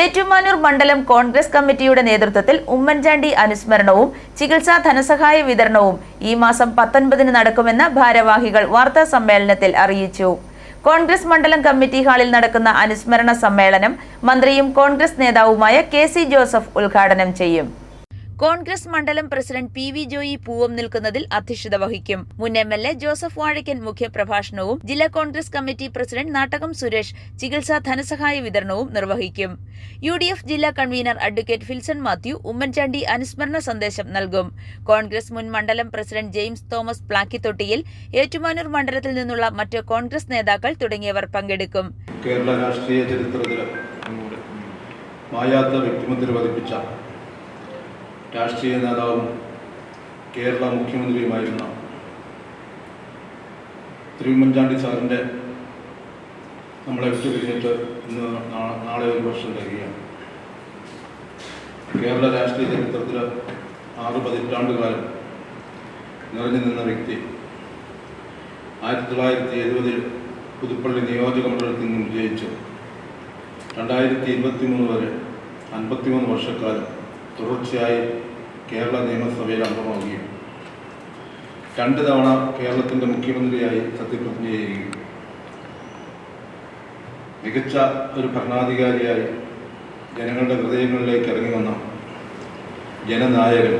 ഏറ്റുമാനൂർ മണ്ഡലം കോൺഗ്രസ് കമ്മിറ്റിയുടെ നേതൃത്വത്തിൽ ഉമ്മൻചാണ്ടി അനുസ്മരണവും ചികിത്സാ ധനസഹായ വിതരണവും ഈ മാസം പത്തൊൻപതിന് നടക്കുമെന്ന് ഭാരവാഹികൾ വാർത്താ സമ്മേളനത്തിൽ അറിയിച്ചു. കോൺഗ്രസ് മണ്ഡലം കമ്മിറ്റി ഹാളിൽ നടക്കുന്ന അനുസ്മരണ സമ്മേളനം മന്ത്രിയും കോൺഗ്രസ് നേതാവുമായ കെ സി ജോസഫ് ഉദ്ഘാടനം ചെയ്യും. കോൺഗ്രസ് മണ്ഡലം president P V Joy Poovam നിൽക്കുന്നതിൽ അധ്യക്ഷത വഹിക്കും. മുൻ M L A Joseph Vazhakkan മുഖ്യപ്രഭാഷണവും ജില്ലാ കോൺഗ്രസ് കമ്മിറ്റി പ്രസിഡന്റ് നാട്ടകം സുരേഷ് ചികിത്സാ ധനസഹായ വിതരണവും നിർവഹിക്കും. യു ഡി എഫ് ജില്ലാ convener advocate Filson Mathew Oommen Chandy അനുസ്മരണ സന്ദേശം നൽകും. കോൺഗ്രസ് മുൻ മണ്ഡലം president James Thomas Plakkithottiyil Ettumanoor മണ്ഡലത്തിൽ നിന്നുള്ള മറ്റ് കോൺഗ്രസ് നേതാക്കൾ തുടങ്ങിയവർ പങ്കെടുക്കും. കേരള രാഷ്ട്രീയ ചരിത്രത്തിൽ മായാത്ത വ്യക്തിമുദ്ര പതിപ്പിച്ച രാഷ്ട്രീയ നേതാവും കേരള മുഖ്യമന്ത്രിയുമായിരുന്ന തിരുവമ്മൻചാണ്ടി സാറിന്റെ നമ്മളെ വിട്ടുപിരിഞ്ഞിട്ട് ഇന്ന് നാളെ ഒരു വർഷം കഴിയുകയാണ് കേരള രാഷ്ട്രീയ ചരിത്രത്തിൽ ആറ് പതിറ്റാണ്ടുകാലം നിറഞ്ഞു നിന്ന വ്യക്തി. ആയിരത്തി തൊള്ളായിരത്തി എഴുപതിൽ പുതുപ്പള്ളി നിയോജക മണ്ഡലത്തിൽ നിന്നും വിജയിച്ചു രണ്ടായിരത്തി ഇരുപത്തി മൂന്ന് വരെ അൻപത്തിമൂന്ന് വർഷക്കാലം തുടർച്ചയായി കേരള നിയമസഭയിൽ അംഗമാവുകയും രണ്ട് തവണ കേരളത്തിന്റെ മുഖ്യമന്ത്രിയായി സത്യപ്രതിജ്ഞ ചെയ്യുകയും മികച്ച ഒരു ഭരണാധികാരിയായി ജനങ്ങളുടെ ഹൃദയങ്ങളിലേക്ക് ഇറങ്ങി വന്ന ജനനായകൻ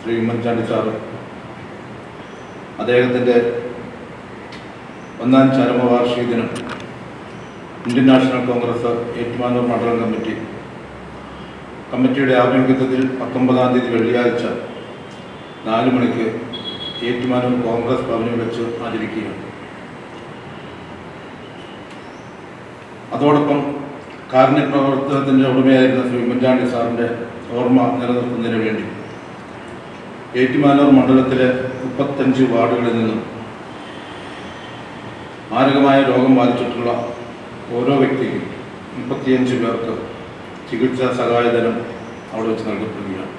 ശ്രീ ഉമ്മൻചാണ്ടി സാറ്. അദ്ദേഹത്തിന്റെ ഒന്നാം ചരമവാർഷിക ദിനം ഇന്ത്യൻ നാഷണൽ കോൺഗ്രസ് ഏറ്റുമാനൂർ മണ്ഡലം കമ്മിറ്റി കമ്മിറ്റിയുടെ ആഭിമുഖ്യത്തിൽ പത്തൊമ്പതാം തീയതി വെള്ളിയാഴ്ച നാല് മണിക്ക് ഏറ്റുമാനൂർ കോൺഗ്രസ് ഭവനിൽ വെച്ച് ആചരിക്കുകയാണ്. അതോടൊപ്പം കാരുണ്യ പ്രവർത്തനത്തിന്റെ ഉടമയായിരുന്ന ശ്രീ ഉമ്മൻചാണ്ടി സാറിന്റെ ഓർമ്മ നിലനിർത്തുന്നതിന് വേണ്ടി ഏറ്റുമാനൂർ മണ്ഡലത്തിലെ മുപ്പത്തഞ്ച് വാർഡുകളിൽ നിന്നും മാരകമായ രോഗം ബാധിച്ചിട്ടുള്ള ഓരോ വ്യക്തിക്കും മുപ്പത്തിയഞ്ച് പേർക്ക് ചികിത്സാ സഹായധനം അവിടെ വെച്ച് നൽകപ്പെടുകയാണ്.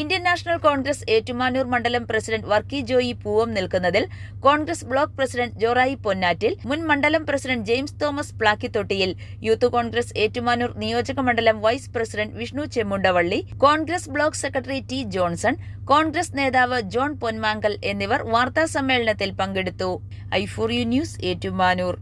ഇന്ത്യൻ നാഷണൽ കോൺഗ്രസ് ഏറ്റുമാനൂർ മണ്ഡലം പ്രസിഡന്റ് വർക്കി ജോയി പൂവം നിൽക്കുന്നതിൽ കോൺഗ്രസ് ബ്ലോക്ക് പ്രസിഡന്റ് ജോറായി പൊന്നാറ്റിൽ മുൻ മണ്ഡലം president James Thomas Plakkithottiyil youth Congress Ettumanoor നിയോജക മണ്ഡലം vice president Vishnu Chemmundavalli Congress block secretary T Johnson Congress നേതാവ് ജോൺ പൊന്മാങ്കൽ എന്നിവർ വാർത്താ സമ്മേളനത്തിൽ പങ്കെടുത്തു. I for U news Ettumanoor.